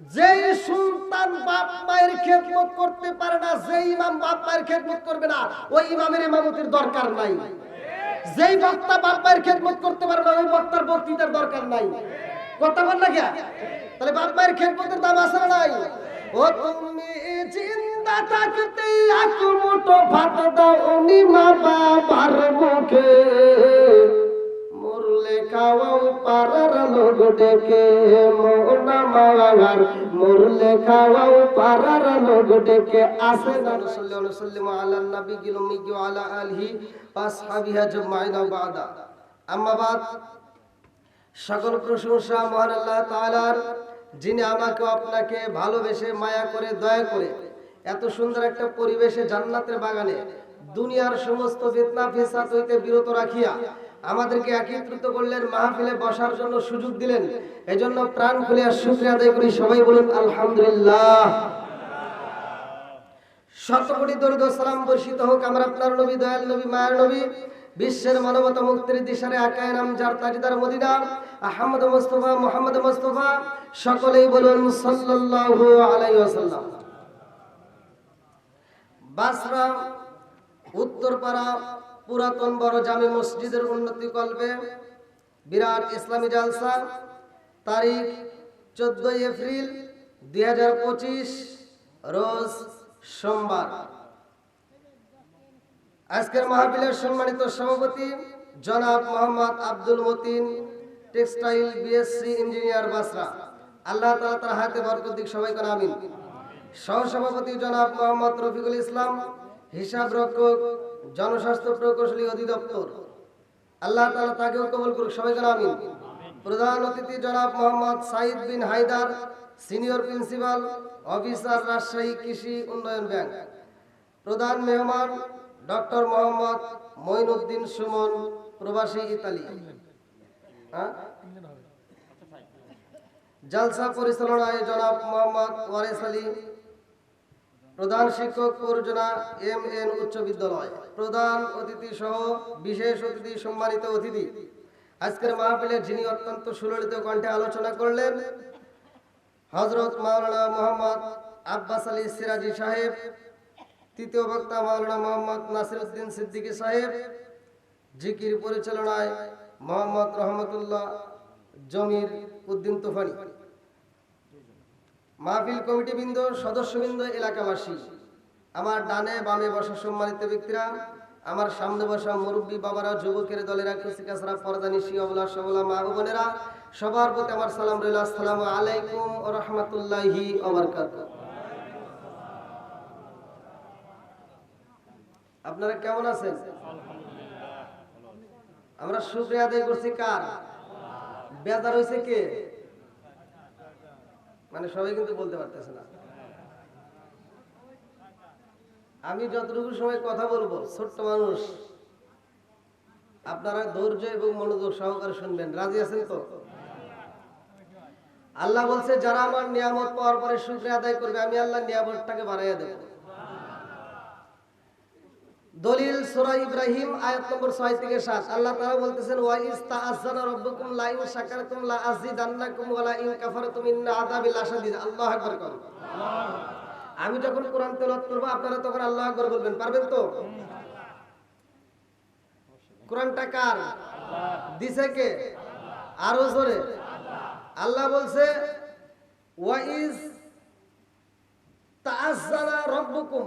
যেই সুলতান বাপ মায়ের খেদমত করতে পারে না, যেই ইমাম বাপ মায়ের খেদমত করবে না, ওই ইমামের ইমামতির দরকার নাই। যেই বক্তা বাপ মায়ের খেদমত করতে পারে না, ওই বক্তার বক্তৃতার দরকার নাই। কথা বল না কে? তাহলে বাপ মায়ের খেদমতের দাম আছে নাই? ও তুমি জিন্দা থাকতে এক মুঠো ভাত দাও উনি মা বাবার মুখে। খাওয়াও পারার লোক ডেকে, মোনা মাওয়ার মরলে খাওয়াও পারার লোক ডেকে, আসে না নবী গিলমি গি আলা আলহি সকল প্রশংসা মহান আল্লাহ তাআলার, যিনি আমাকে আপনাকে ভালোবেসে, মায়া করে, দয়া করে, এত সুন্দর একটা পরিবেশে জান্নাতের বাগানে, দুনিয়ার সমস্ত ফিতনা হইতে বিরত রাখিয়া আমাদেরকে একত্রিত করলেন, মাহফিলে বসার জন্য সুযোগ দিলেন। এজন্য প্রাণ খুলে শুকরিয়া আদায় করি। সবাই বলুন, আলহামদুলিল্লাহ। শত কোটি দরিদ্র সালাম বর্ষিত হোক, আমরা আপনার নবী, দয়াল নবী, মায়ের নবী, বিশ্বের মানবতা মুক্তির দিশারে আকায় নাম যার তাজিদার Medina, Ahmad Mustafa, Muhammad Mustafa, সকলেই বলুন, সাল্লাল্লাহু আলাইহি ওয়াসাল্লাম। বাসরা উত্তরপাড়া পুরাতন বড় জামে মসজিদের উন্নতি কল্পে বিরাট ইসলামী জালসা। তারিখ চোদ্দই এপ্রিল দুই হাজার পঁচিশ, রোজ সোমবার। আজকের মাহফিলের সম্মানিত সভাপতি জনাব Mohammad Abdul Matin, textile BSc engineer Basra. আল্লাহ তাআলা তার হাতে বরকত দিক, সবাই করে আমিন। সহসভাপতি জনাব মোহাম্মদ রফিকুল ইসলাম, হিসাব রক্ষক জনস্বাস্থ্য প্রকৌশলী অধিদপ্তর। আল্লাহ তাআলা তাকেও কবুল করুক সবাই করে আমিন। প্রধান অতিথি জনাব Mohammad Saeed bin Haider senior principal officer Rajshahi কৃষি উন্নয়ন ব্যাংক। প্রধান মেহমান ডক্টর মোহাম্মদ মঈনুদ্দিন সুমন প্রবাসী ইতালি। হ্যাঁ? জালসা পরিচালনায় জনাব মোহাম্মদ ওয়ারেস আলী প্রধান শিক্ষক পরিযোজনা এম এন উচ্চ বিদ্যালয়। প্রধান অতিথি সহ বিশেষ অতিথি, সম্মানিত অতিথি। আজকের মাহফিলে যিনি অত্যন্ত সুললিত কণ্ঠে আলোচনা করলেন হজরত মাওলানা মোহাম্মদ আব্বাস আলী সিরাজি সাহেব, তৃতীয় বক্তা মাওলানা মোহাম্মদ নাসিরউদ্দিন সিদ্দিকী সাহেব, জিকির পরিচালনায় মোহাম্মদ রহমতুল্লাহ জমির উদ্দিন তুফানি। মাহফিল কমিটি বৃন্দ সদস্যবৃন্দ এলাকাবাসী আমার ডানে বামে বসা সম্মানিত ব্যক্তিরা আমার সামনে বসা মুরব্বী বাবারা যুবকের দলেরা কৃষিকাছরা পর্দানিশি অবলা সবলা মা বোনেরা সবার প্রতি আমার সালাম রইল। আসসালামু আলাইকুম ও রহমতুল্লাহি আপনারা কেমন আছেন? আমরা শুক্রিয়া আদায় করছি কার? বেজার হয়েছে কে? মানে সবাই কিন্তু বলতে পারতেছে না। আমি যতটুকু সময় কথা বলব, ছোট্ট মানুষ, আপনারা ধৈর্য এবং মনোযোগ সহকারে শুনবেন। রাজি আছেন তো? আল্লাহ বলছে, যারা আমার নিয়ামত পাওয়ার পরে শুক্রিয়া আদায় করবে, আমি আল্লাহ নিয়ামতটাকে বাড়াইয়া দেব। দলিল সূরা ইব্রাহিম আয়াত নম্বর 6 থেকে 7 আল্লাহ তাআলা বলতেছেন, ওয়া ইস্তাআযানা রাব্বুকুম লা ইন শাকারতুম লা আযিদান্নাকুম ওয়া লা ইন কাফারতুম ইন্না আযাবি লাশাদীদ আল্লাহু আকবার করুন আমি যখন কোরআন তেলাওয়াত করব, আপনারা তখন আল্লাহু আকবার বলবেন, পারবেন তো? কোরআনটা কার? দিছে কে? আরও জোরে। আল্লাহ বলছে, ওয়া ইজ তাআযানা রাব্বুকুম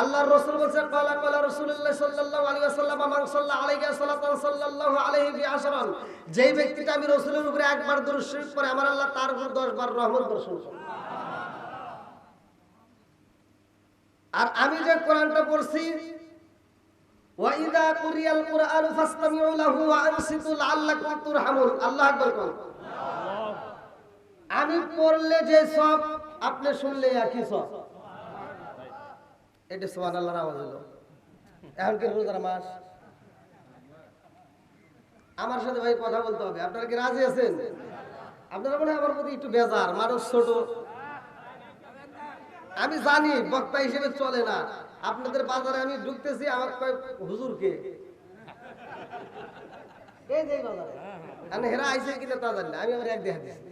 আল্লাহর রাসূল বলেছে ক্বালা ক্বালা রাসূলুল্লাহ সাল্লাল্লাহু আলাইহি ওয়াসাল্লাম সাল্লা আলাইহি সাল্লাতান সাল্লাল্লাহু আলাইহি বি আশরান যেই ব্যক্তিটা আমি রাসূলের উপরে একবার দরুদ শরীফ পড়ে, আমার আল্লাহ তার উপর 10 বার রহমত বর্ষণ করে আর আমি যে কোরআনটা পড়ছি, ওয়া ইযা কুরিয়াল কুরআনু ফাসতামিউ লাহু ওয়া আনসিতু লাআল্লাকুম তুরহামুন। আল্লাহ আকবার কোন। আমি পড়লে যে সব, আপনি শুনলে একই সব। এটা সুবহানাল্লাহর আওয়াজ হলো। এখন কি রোজার মাস? আমার সাথে ভাই কথা বলতে হবে। আপনারা কি রাজি আছেন? আপনারা মনে হয় আমার প্রতি একটু বেজার, মানুষ ছোট। আমি জানি বক্তা হিসেবে চলে না। আপনাদের বাজারে আমি ঢুকতেছি, আমার হুজুরকে হেরা আইসে কিনা তা জানি আমি আমার এক দেখা দিছি।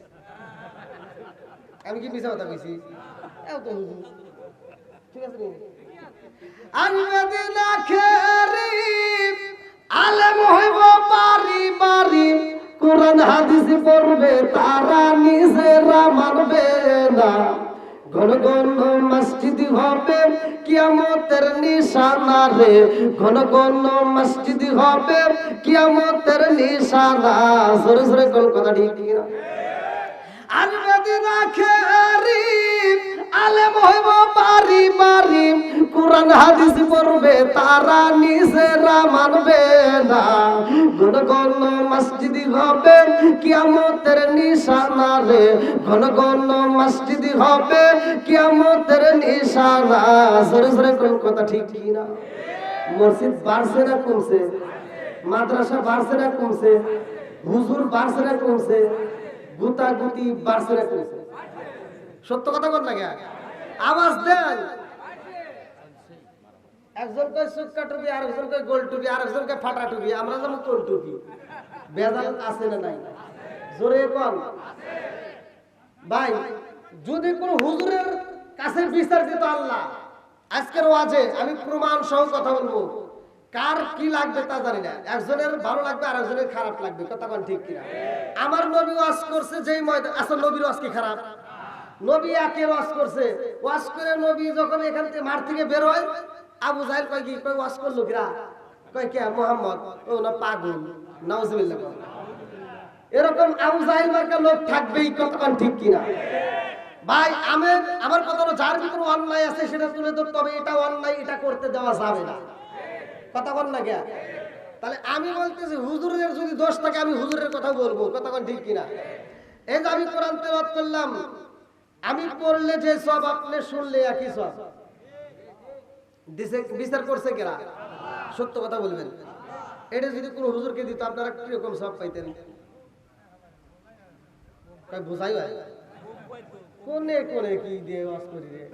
আমি কি মিশা কথা কইছি? এও তো হুজুর। ঠিক আছে নি? আনবেদিনা খেরি আলেম হইব বাড়ি বাড়ি। কোরআন হাদিস পড়বে, তারা নিজেরা মানবে না। ঘন মসজিদ হবে, কিয়ামতের নিশানা রে। ঘন ঘন মসজিদ হবে, কিয়ামতের নিশানা। সরে সরে কোন কথা ঠিক কি না আলবেদিনা খেরি আলেম হইব বাড়ি বাড়ি কোরআন, হাদিস পড়বে, তারা নিজেরা মানবে না। ঘন ঘন মসজিদ হবে, কিয়ামতের নিশানা রে ঘন ঘন মসজিদ হবে, কিয়ামতের নিশানা। সরে সরে কোন কথা ঠিক কি না মসজিদ বাড়ছে না, কমছে। মাদ্রাসা বাড়ছে না, কমছে। হুজুর বাড়ছে না, কমছে। গুতা গুতি বাড়ছে না, কমছে। সত্য কথা বল না আওয়াজ দেন। আজকের ওয়াজে আমি প্রমাণ সহ কথা বলব। কার কি লাগবে তা জানি না। একজনের ভালো লাগবে আর একজনের খারাপ লাগবে, কথা কোন ঠিক কিনা? আমার নবী ওয়াজ করছে, যেই ময়দান আসলে নবীর ওয়াজ কি খারাপ? নবী একে ওয়াজ করছে। ওয়াজ করে নবী যখন এখান থেকে মাঠ থেকে বের হয়, আবু জাহেল কয় কি? কয়, ওয়াজ করল কিরা? কয় কে? মোহাম্মদ। ও না, পাগল। নাউজুবিল্লাহ। এরকম আবু জাহিল মার্কা লোক থাকবেই কতক্ষণ ঠিক কিনা? ভাই, আমি, আমার কথা হলো, যার ভিতরে অন্যায় আছে সেটা তুলে ধরতে হবে এটা অন্যায়, এটা করতে দেওয়া যাবে না। কথা বল না কে? তাহলে আমি বলতেছি, হুজুরের যদি দোষ থাকে, আমি হুজুরের কথা বলব কতক্ষণ ঠিক কিনা? এই যে আমি কোরআন তেলাওয়াত করলাম আমি পড়লে যে সব, আপনি শুনলে একই সব। বিচার করছে কেরা? সত্য কথা বলবেন। এটা যদি কোনো হুজুরকে দিত, আপনারা কীরকম সব পাইতেন? বুঝাই কোনে কোনে কি দিয়ে ওয়াজ করি রে?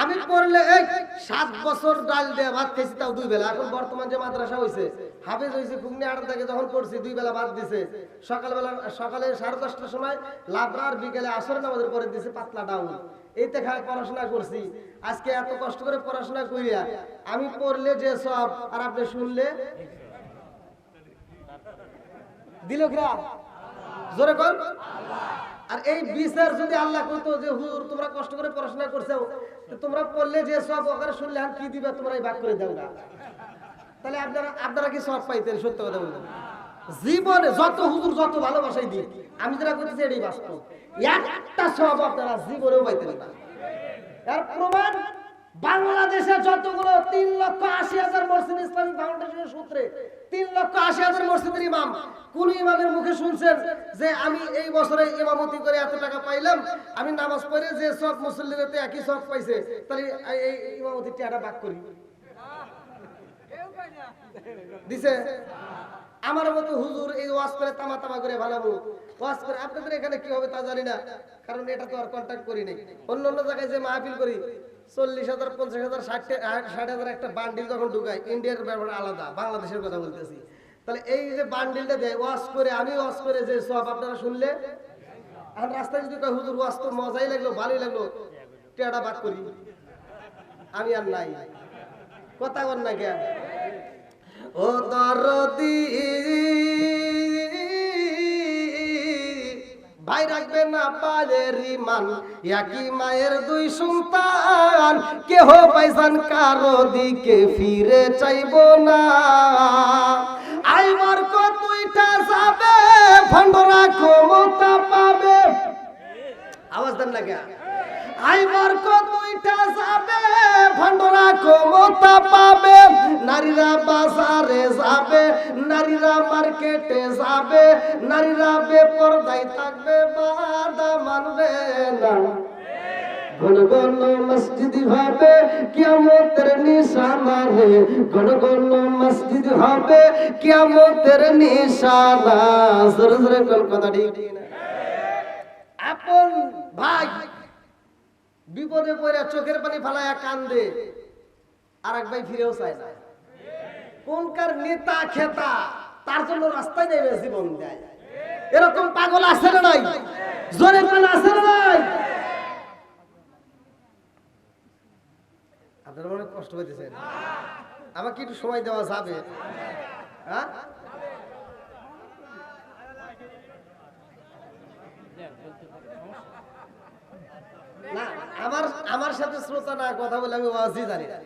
আমি পড়লে এই সাত বছর ডাল দিয়ে ভাত খেয়েছি তাও দুই বেলা। এখন বর্তমান যে মাদ্রাসা হয়েছে হাফেজ হয়েছে ঘুগনি আড় থেকে যখন পড়ছি, দুই বেলা ভাত দিছে। সকালবেলা, সকালে সাড়ে দশটার সময় লাবরার বিকেলে আসর নামাজের পরে দিছে পাতলা ডাউন এইতে খায় পড়াশোনা করছি। আজকে এত কষ্ট করে পড়াশোনা করিয়া আমি পড়লে যে সব, আর আপনি শুনলে? দিল কিরা? জোরে কর। আর এই বিচার যদি আল্লাহ কইতো যে, হুজুর, তোমরা কষ্ট করে পড়াশোনা করছ তোমরা পড়লে যে সব ওখানে শুনলে, আর কি দিবে, তোমরা এই ভাগ করে দাও না। তাহলে আপনারা আপনারা কি সব পাইতে সত্য কথা বলতেন জীবনে যত হুজুর, যত ভালোবাসাই দিই আমি যেটা করতেছি এটাই বাস্তব। একটা সব আপনারা জীবনেও পাইতেন না। এর প্রমাণ বাংলাদেশে যতগুলো তিন লক্ষ আশি হাজার মসজিদ ইসলামী ফাউন্ডেশনের সূত্রে তিন লক্ষ আশি হাজার মসজিদের ইমাম, কোন ইমামের মুখে শুনছেন যে আমি এই বছরে ইমামতি করে এত টাকা পাইলাম? আমি নামাজ পড়ে যে সব মুসল্লিদের একই সব পাইছে, তাহলে এই- ইমামতির টাকা বাক করি। দিছে? আমার মতো হুজুর এই ওয়াজ করে তামা তামা করে ভালাবো ওয়াজ করে, আপনাদের এখানে কি হবে তা জানি না, কারণ এটা তো আর কন্ট্যাক্ট করি নাই। অন্য অন্য জায়গায় যে মাহফিল করি চল্লিশ হাজার, পঞ্চাশ হাজার, ষাট ষাট হাজার একটা বান্ডিল যখন ঢুকায় ইন্ডিয়ার ব্যাপার আলাদা, বাংলাদেশের কথা বলতেছি। তাহলে এই যে বান্ডিলটা দেয় ওয়াজ করে, আমি ওয়াজ করে যে সব আপনারা শুনলে আর রাস্তায় যদি কয়, হুজুর ওয়াজ তো মজাই লাগল, ভালোই লাগল টেড়া বাক করি। আমি আর নাই। কথা বল না কেন? ও দরদি। ভাই রাখবে না পায়ের ইমান একই মায়ের দুই সন্তান। কেহ পাইসান কারও দিকে ফিরে চাইব না। আইবার কতইটা যাবে, ভণ্ডরা ক্ষমতা পাবে। আওয়াজ দেন না কেন আইবার কতইটা যাবে, ভণ্ডরা ক্ষমতা নারীরা বাজারে যাবে, নারীরা মার্কেটে যাবে, নারীরা বেপরদায় থাকবে, বাধা মানবে না। ঘন ঘন মসজিদ হবে, কিয়ামতের নিশানা রে। ঘন ঘন মসজিদ হবে, কিয়ামতের নিশানা। জোরে জোরে আপন ভাই বিপদে পড়ে চোখের পানি ফালায়া কান্দে আর এক ভাই ফিরেও চায় না। কোনকার নেতা খেতা, তার জন্য রাস্তায় নেমে জীবন দেয়। এরকম পাগল আছে না নাই? জোরে কোন আছে না নাই? আপনারা মনে কষ্ট পাইতেছেন আমাকে একটু সময় দেওয়া যাবে। হ্যাঁ? না, আমার আমার সাথে শ্রোতা না, কথা বলে আমি ওয়াজই জানি না।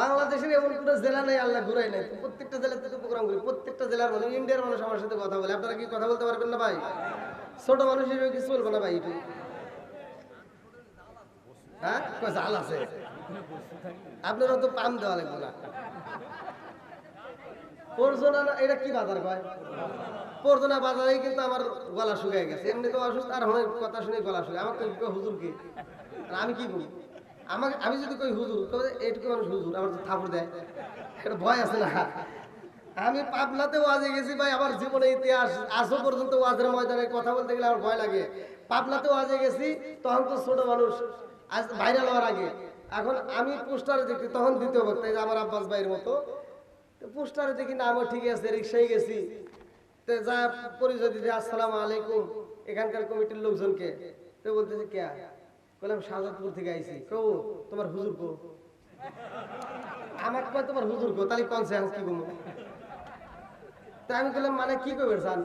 বাংলাদেশের এমন কোনো জেলা নেই, আল্লাহ ঘুরাই নাই। প্রত্যেকটা জেলাতে তো করি, প্রত্যেকটা জেলার মানুষ, ইন্ডিয়ার মানুষ আমার সাথে কথা বলে। আপনারা কি কথা বলতে পারবেন না ভাই? ছোট মানুষ হিসেবে কিছু বলব না ভাই, একটু। হ্যাঁ? জাল আছে? আপনারা তো পাম দেওয়া লাগবে না। এটা বাজার কিন্তু আমার গলা গেছে। অসুস্থ, আর কথা শুনে গলা আমার হুজুর কি? আমি কি বলি আমাকে, আমি যদি কই হুজুর তবে এইটুকু মানুষ হুজুর, আমার তো থাপড় দেয়, এটা ভয় আছে না? আমি পাবনাতে ওয়াজে গেছি ভাই, আমার জীবনে ইতিহাস আজও পর্যন্ত ওয়াজের ময়দানে কথা বলতে গেলে আমার ভয় লাগে। পাবনাতে ওয়াজে গেছি, তখন তো ছোট মানুষ, আজ ভাইরাল হওয়ার আগে। এখন আমি পোস্টারে দেখি, তখন দ্বিতীয় বক্তা, এই যে আমার আব্বাস ভাইয়ের মতো। তো পোস্টারে দেখি না আমার ঠিক আছে, রিক্সায় গেছি। তো যা পরিচয় দিতে, আসসালামু আলাইকুম, এখানকার কমিটির লোকজনকে। তো বলতেছে, কে? বললাম শাহজাদপুর থেকে আইছি। কো তোমার হুজুর কো? আমার কয়, তোমার হুজুর কো? তাহলে কোন সেন্স কি বলব? তা আমি বললাম মানে কি করবে স্যার?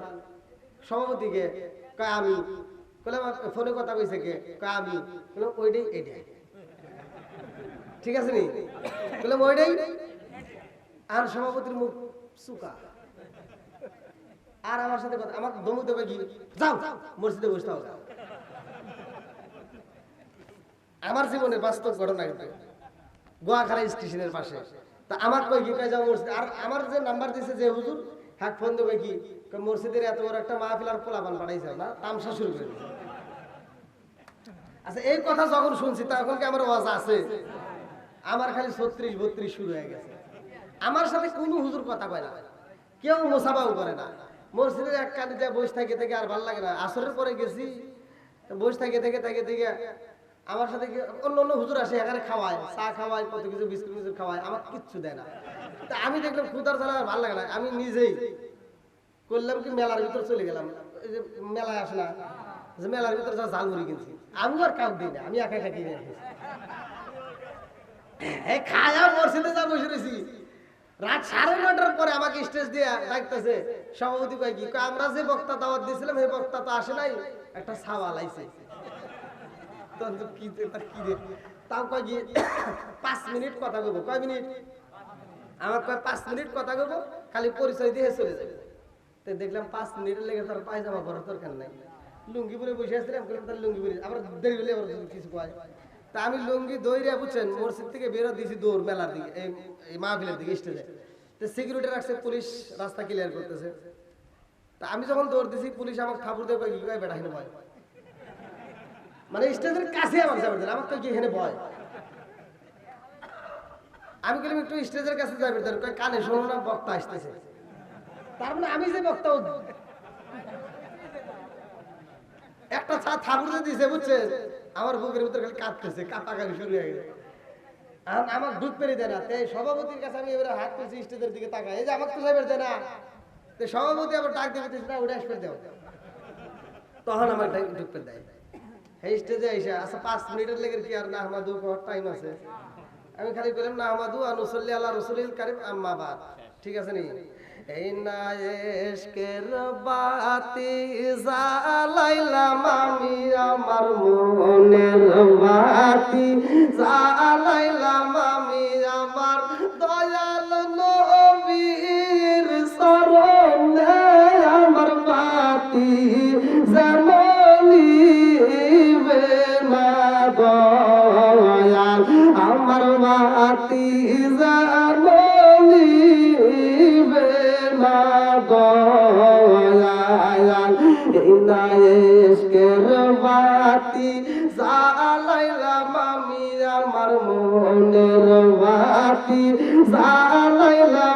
সভাপতিকে, কয়, আমি বললাম ফোনে কথা কইছে কে? কয়, আমি বললাম ওইটাই, এইটাই। ঠিক আছে নি? বললাম ওইটাই? আর সভাপতির মুখ সুকা আর আমার সাথে কথা, আমাকে দমক দেবে কি? যাও, মসজিদে বসতে হবে আমার জীবনে বাস্তব ঘটনা কিন্তু গোয়াখালা স্টেশনের পাশে। তা আমার কই কয় যাও মসজিদ? আর আমার যে নাম্বার দিছে যে হুজুর হ্যাঁ ফোন দেবে কি? মসজিদের এত বড় একটা মাহফিল আর পোলাপান পাঠাইছে না, তামসা শুরু করে আচ্ছা এই কথা যখন শুনছি, তখন কি আমার ওয়াজ আছে? আমার খালি ছত্রিশ বত্রিশ শুরু হয়ে গেছে। আমার সাথে কোনো হুজুর কথা কয় না। কেউ মোসাবাও করে না। মসজিদের এক কানে যা বসে থাকে থেকে আর ভালো লাগে না। আসরের পরে গেছি বসে থাকে, থেকে থেকে থেকে আমার সাথে অন্য অন্য হুজুর আসে, এখানে খাওয়ায়, চা খাওয়ায়, কত কিছু বিস্কুট মিস্কুট খাওয়ায়, আমার কিচ্ছু দেয় না। তা আমি দেখলাম খুদার আর ভালো লাগে না, আমি নিজেই করলাম কি মেলার ভিতর চলে গেলাম। এই যে মেলায় আসে না, যে মেলার ভিতর যা জাল মুড়ি কিনছি আমি আর কাউ দিই না, আমি একা একা কিনে এই খায়া মসজিদে যা বসে রয়েছি, রাত সাড়ে নটার পরে আমাকে স্টেজ দিয়ে ডাকতেছে, সভাপতি কয় কি আমরা যে বক্তা দাওয়াত দিয়েছিলাম, সেই বক্তা তো আসে নাই, একটা সাওয়াল আইছে পাঁচ মিনিট কথা আমার কইব খালি পরিচয় দিয়ে যাবে। দেখলাম পাঁচ মিনিটের লেগে পায়জামা দরকার নাই। লুঙ্গি পরে বসে আসছিলাম তার লুঙ্গি পরে। আবার দেরি হলে কিছু কয়। তা আমি লুঙ্গি দৌড়িয়া বুঝছেন, মসজিদ থেকে বেরো দিয়েছি দৌড় মেলার দিকে, এই মাহফিলের দিকে স্টেজে তো সিকিউরিটি রাখছে, পুলিশ রাস্তা ক্লিয়ার করতেছে। তা আমি যখন দৌড় দিছি, পুলিশ আমাকে ঠাকুর দেবে কি কয় বেটা মানে স্টেজের কাছে আমার যাবে না আমার তো কি এখানে ভয়। আমি বললাম একটু স্টেজের কাছে যাবে তার কানে শোনো না, বক্তা আসতেছে। তার মানে আমি যে বক্তা একটা চা ঠাকুর দিছে, বুঝছে? আমার বুকের ভিতরে খালি কাঁপতেছে কাঁপাকারি শুরু হয়ে গেছে। আমার দুধ পেরে দেয় না। তো এই সভাপতির কাছে আমি এবারে হাত তুলছি, স্টেজের দিকে তাকাই এই যে আমাকে তো সাহেবের দেয় না। সভাপতি আবার ডাক দেবে না, উঠে আসবে, দেও। তখন আমার ডাক ঢুকতে দেয়। এই স্টেজে আইসা আচ্ছা পাঁচ মিনিটের লেগে কি আর নাহমাদু টাইম আছে? আমি খালি বললাম নাহমাদু আনুসল্লি আল্লাহ রসুলিল কারিম আম্মাবাদ ঠিক আছে নি? এই না এসকের বাতি জালাইলাম আমি আমার মনের বাতি জালাইলাম আমি ইশকের বাতি জালাইলাম আমি আমার মনের বাতি জালাইলাম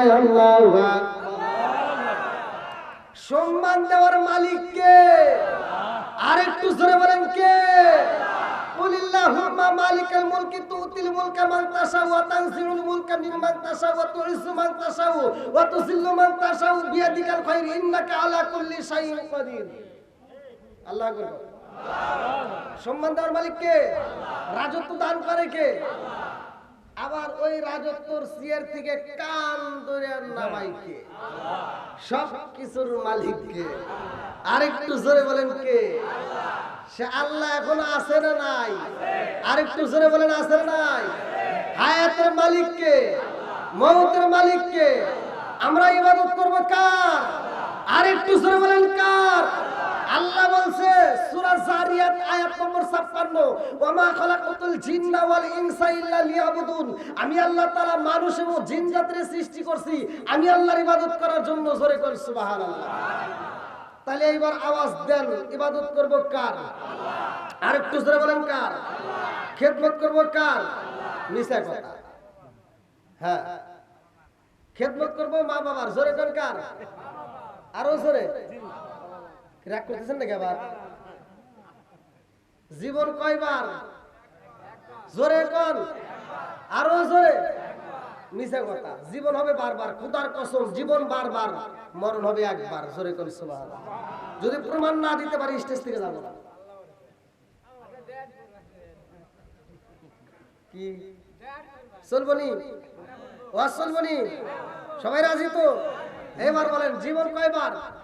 মেরে কন্যায় আল্লাহ সম্মান দেওয়ার মালিককে আরেকটু জোরে বলেন কে قل اللهم مالك الملك تؤتي الملك من تشاء وتنزل الملك ممن تشاء وتعز من تشاء وتذل من تشاء بيدك الخير انك على كل شيء قدير আল্লাহ আকবার সম্মান দেওয়ার মালিক কে রাজত্ব দান করে কে আবার ওই রাজত্বর সিয়ার থেকে কান ধরে নামাই কে সব কিছুর মালিক কে আরেকটু জোরে বলেন কে? সে আল্লাহ এখন আছে না নাই? আরেকটু জোরে বলেন, আছে না নাই? হায়াতের মালিক কে মৌতের মালিক কে আমরা ইবাদত করব কার? আরেকটু জোরে বলেন কার? আল্লাহ বলছে, সূরা জারিয়াত আয়াত নম্বর 56 ওয়ামা খালাকাতুল জিন্না ওয়াল ইনসা ইল্লা লিয়াবুদুন। আমি আল্লাহ তাআলা মানুষ এবং জিন জাতির সৃষ্টি করছি, আমি আল্লাহর ইবাদত করার জন্য জোরে করি, সুবহানাল্লাহ। তাহলে এইবার আওয়াজ দেন, ইবাদত করব কার? আর একটু জোরে বলেন কার? খেদমত করব কার? মিছা কথা। হ্যাঁ। খেদমত করব মা বাবার জোরে কার? আরও জোরে। রাগ করতেছেন নাকি আবার? জীবন কয়বার? জোরে কোন। আরও জোরে। মিছা কথা। জীবন হবে বারবার। খুদার কসম, জীবন বারবার। মরণ হবে একবার। জোরে কোন, সুবহানাল্লাহ। যদি প্রমাণ না দিতে পারি স্টেজ থেকে যাব না। কি? চলবনি ওয়াজ চলবনি সবাই রাজি তো? এবার বলেন, জীবন কয়বার?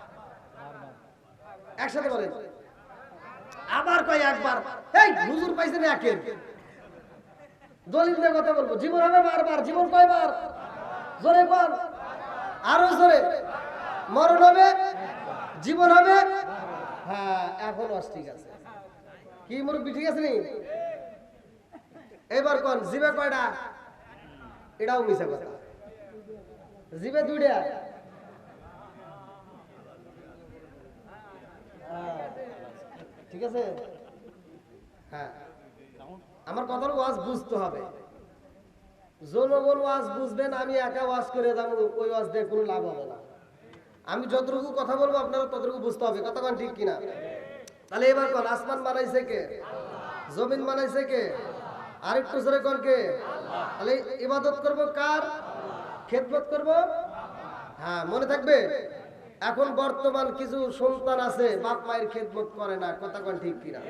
একসাথে বলেন। আবার কয় একবার, এই, হুজুর পাইছেন একে দলিল কথা বলব। জীবন হবে বারবার, জীবন কয়বার? জোরে কর আরও জোরে। মরণ হবে, জীবন হবে। হ্যাঁ এখন ঠিক আছে। কি মুরব্বী, ঠিক আছে নি? এবার কোন, জিবে কয়টা? এটাও মিশা কথা। জিবে দুইটা। ঠিক আছে? হ্যাঁ। আমার কথার ওয়াজ বুঝতে হবে। জনগণ ওয়াজ বুঝবেন, আমি একা ওয়াজ করে যাব, ওই ওয়াজ দিয়ে কোনো লাভ হবে না। আমি যতটুকু কথা বলব, আপনারা ততটুকু বুঝতে হবে। কন ঠিক কিনা? তাহলে এবার কন, আসমান বানাইছে কে? জমিন বানাইছে কে? আরেকটু জোরে কন কে? তাহলে ইবাদত করব কার? খেদমত করব? হ্যাঁ মনে থাকবে? এখন বর্তমান কিছু সন্তান আছে, বাপ মায়ের খেদমত করে না, কথা কন ঠিক কিনা?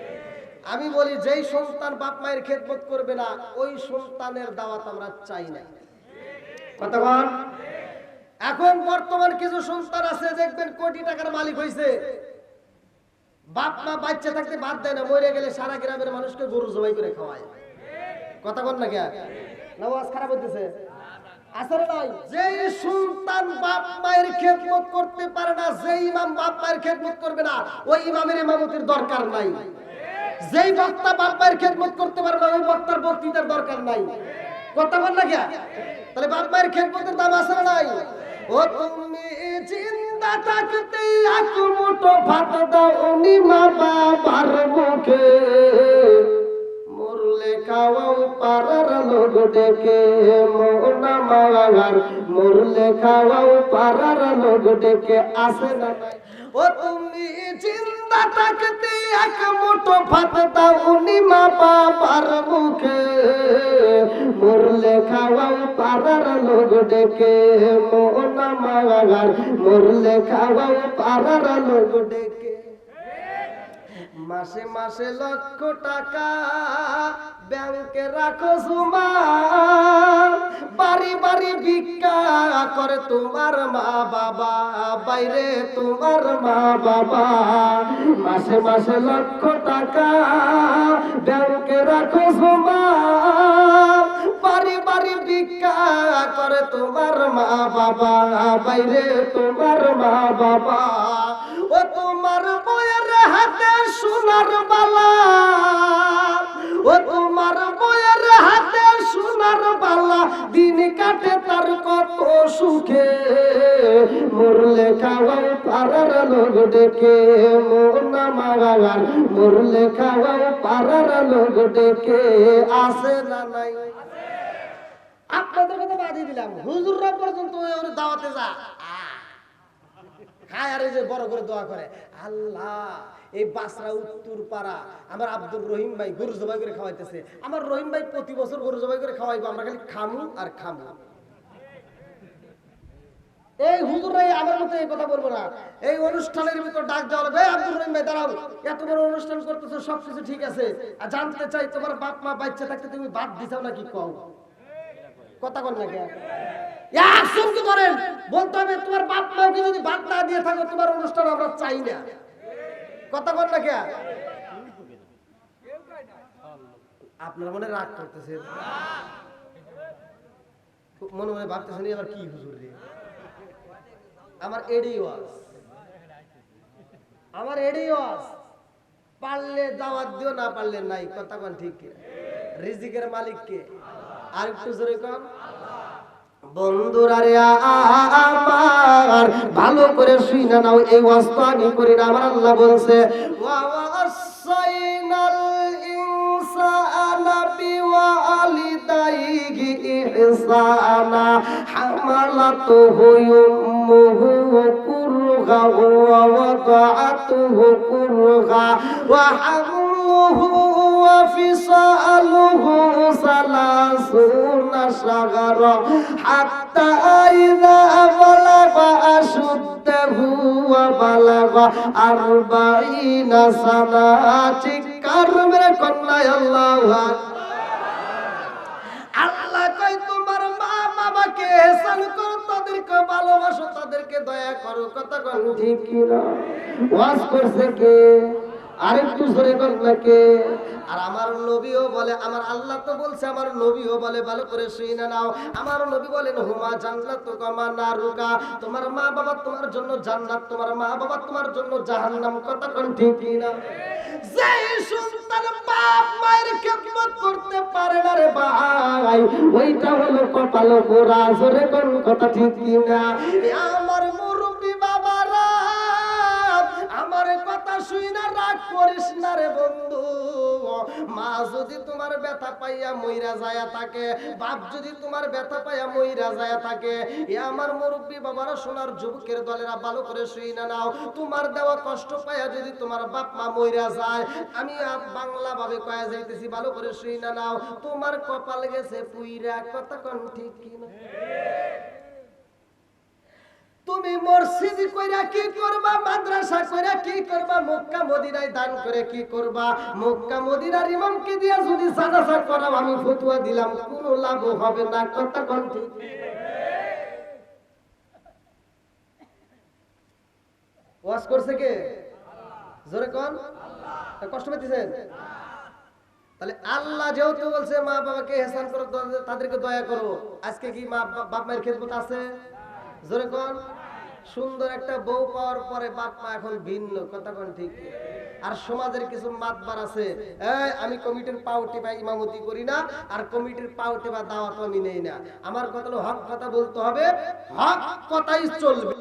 আমি বলি, যেই সন্তান বাপ মায়ের খেদমত করবে না, ওই সন্তানের দাওয়াত আমরা চাই না। কথা বল এখন বর্তমান কিছু সন্তান আছে, দেখবেন কোটি টাকার মালিক হয়েছে বাপ মা বাচ্চা থাকতে বাদ দেয় না, মরে গেলে সারা গ্রামের মানুষকে গরু জবাই করে খাওয়ায়। কথা বল না কে না খারাপ হইতেছে। যেই সন্তান বাপ মায়ের খেদমত করতে পারে না, যেই ইমাম বাপ মায়ের খেদমত করবে না, ওই ইমামের ইমামতির দরকার নাই। যেই বক্তা বাপ মায়ের খেদমত করতে পারে না, ওই বক্তার বক্তৃতার দরকার নাই। কথা বল তাহলে বাপ মায়ের খেদমতের দাম আছে না নাই? ও তুমি জিন্দা থাকতে এক মুঠো ভাত দাও উনি মুখে। মরলে খাওয়াও পারার লোক ডেকে আসে না ও তুমি জিন্দা থাকতে এক মুঠো ভাত দাও উনি মা বাবার মুখে। মরলে খাওয়াও পারার লোক ডেকে, মোনা মালাগার মরলে খাওয়াও পারার লোক ডেকে। মাসে মাসে লক্ষ টাকা ব্যাংকে রাখো জমা বাড়ি বাড়ি ভিক্ষা করে তোমার মা বাবা, বাইরে তোমার মা বাবা। মাসে মাসে লক্ষ টাকা ব্যাংকে রাখো জমা বাড়ি বাড়ি ভিক্ষা করে তোমার মা বাবা, বাইরে তোমার মা বাবা। সোনার বালা। ও তোমার বয়ের হাতে সোনার বালা। দিন কাটে তার কত সুখে। মরলে খাওয়াও পাড়ার লোক ডেকে। মোনা মাগাগার মরলে খাওয়াও পাড়ার লোক ডেকে। আসে না নাই? আপনাদের কথা বাদিয়ে দিলাম। হুজুররা পর্যন্ত দাওয়াতে যা! খায় যে বড় করে দোয়া করে, আল্লাহ, এই বাসরা উত্তর পাড়া, আমার আব্দুর রহিম ভাই গরু জবাই করে খাওয়াইতেছে। আমার রহিম ভাই প্রতি বছর গরু জবাই করে খাওয়াইবো, আমরা খালি খামু আর খামু। এই আমার মতো এই কথা বলব না। এই অনুষ্ঠানের ভিতর ডাক দেওয়া হবে "এই আব্দুর রহিম ভাই, দাঁড়াও, এত বড় অনুষ্ঠান করতেছো, সবকিছু ঠিক আছে। আর জানতে চাই তোমার বাপ মা বাচ্চা থাকতে তুমি বাদ দিছাও নাকি কও? কথা কন না কেন? তোমার যদি দিয়ে থাকো, তোমার অনুষ্ঠান আমরা চাই না। কথা না কেন আপনার মনে রাগ মনে মনে আবার কি আমার এডি আমার পারলে দাওয়াত দিও, না পারলে নাই। কথা কন ঠিক কি রিজিকের মালিক কে? আর একটু জোরে কন। বন্ধুরা রে আমার, ভালো করে শুই না নাও, এই ওয়াস্ত আমি করি না, আমার আল্লাহ বলছে, ওয়া ওয়াসাইনাল ইনসানা বিওয়ালিদাইহি ইহসানা, হামালাতুহু সালাসুনা শাগরা হাত্তা ইযা বালাগা আশুদ্দাহু ওয়া বালাগা আরবাঈনা সানা চিৎকার মেরে কন্যা আল্লাহু? কই তোমার মা বাবাকে এহসান করো, তাদেরকে ভালোবাসো, তাদেরকে দয়া করো। কথা কোন ঠিক কি না ওয়াজ করছে কে? আরেকটু জোরে কর না কে আর আমার নবীও বলে, আমার আল্লাহ তো বলছে, আমার নবীও বলে, ভালো করে শুই না নাও। আমার নবী বলেন, হুমা জান্নাত কামা নারুকা তোমার মা বাবা তোমার জন্য জান্নাত, তোমার মা বাবা তোমার জন্য জাহান্নাম, কথা কোন ঠিক না? যে সন্তান বাপ মায়ের খেদমত করতে পারে না রে ভাই, ওইটা হলো কপাল গোরা জোরে কোন কথা ঠিক না? রে বন্ধু, মা যদি তোমার ব্যথা পাইয়া মইরা যায় থাকে, বাপ যদি তোমার ব্যথা পাইয়া মইরা যায় থাকে, এ আমার মুরব্বী বাবারা সোনার যুবকের দলেরা ভালো করে শুই না নাও। তোমার দেওয়া কষ্ট পাইয়া যদি তোমার বাপ মা মইরা যায়, আমি বাংলা ভাবে কয়া যাইতেছি, ভালো করে শুই না নাও। তোমার কপাল গেছে পুইরা, কথা কোন ঠিক কিনা? তুমি মসজিদ কইরা কি করবা, মাদ্রাসা কইরা কি করবা? মক্কা, মদিনায় দান করে কি করবা? মক্কা, মদিনার ইমামকে দিয়া যদি সাদাসা করাও, আমি ফতুয়া দিলাম, কোনো লাভ হবে না। কথা কোন ওয়াজ করছে কে? জোরে কোন। কষ্ট পেতেছেন তাহলে আল্লাহ যেহেতু বলছে, মা বাবাকে হেসান করো তাদেরকে দয়া করো। আজকে কি মা বাপ মায়ের খেদমত আছে? জোরে কোন। সুন্দর একটা বউ পাওয়ার পরে বাপ মা এখন ভিন্ন, কথা কোন ঠিক। আর সমাজের কিছু মাতবার আছে আমি কমিটির পাউটি বা ইমামতি করি না, আর কমিটির পাউটি বা দাওয়াত আমি নেই না। আমার কথা হক কথা বলতে হবে, হক কথাই চলবে।